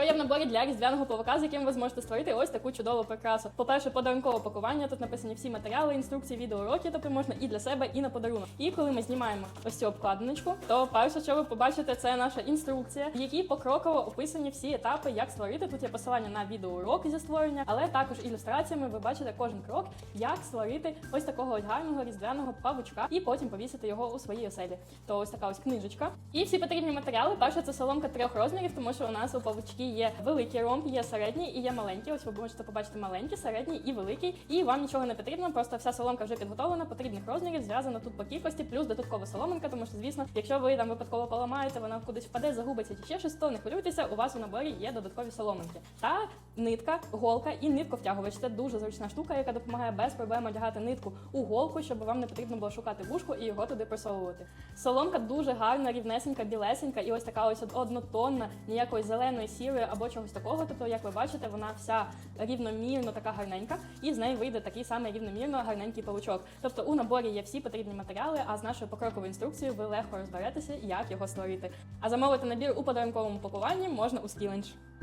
Що є в наборі для різдвяного павука, з яким ви зможете створити ось таку чудову прикрасу. По-перше, подарункове пакування. Тут написані всі матеріали, інструкції, відеоуроки, тобто можна і для себе, і на подарунок. І коли ми знімаємо ось цю обкладиночку, то перше, що ви побачите, це наша інструкція, в якій покроково описані всі етапи, як створити. Тут є посилання на відеоурок зі створення, але також ілюстраціями ви бачите кожен крок, як створити ось такого ось гарного різдвяного павучка, і потім повісити його у своїй оселі. То ось така ось книжечка. І всі потрібні матеріали. Перше це соломка трьох розмірів, тому що у нас у павучки є великий ромб, є середній і є маленький. Ось ви можете побачити маленький, середній і великий. І вам нічого не потрібно, просто вся соломка вже підготовлена, потрібних розмірів, зв'язана тут по кількості, плюс додаткова соломинка, тому що, звісно, якщо ви там випадково поламаєте, вона кудись впаде, загубиться чи ще щось, то не хвилюйтеся, у вас у наборі є додаткові соломинки. Та нитка, голка і нитковтягувач. Це дуже зручна штука, яка допомагає без проблем одягати нитку у голку, щоб вам не потрібно було шукати вушку і його туди просовувати. Соломка дуже гарна, рівнесенька, білесенька, і ось така ось однотонна, ніякої зеленої, сірої або чогось такого. Тобто, як ви бачите, вона вся рівномірно така гарненька, і з неї вийде такий самий рівномірно гарненький павучок. Тобто у наборі є всі потрібні матеріали, а з нашою покроковою інструкцією ви легко розберетеся, як його створити. А замовити набір у подарунковому пакуванні можна у Skillenge.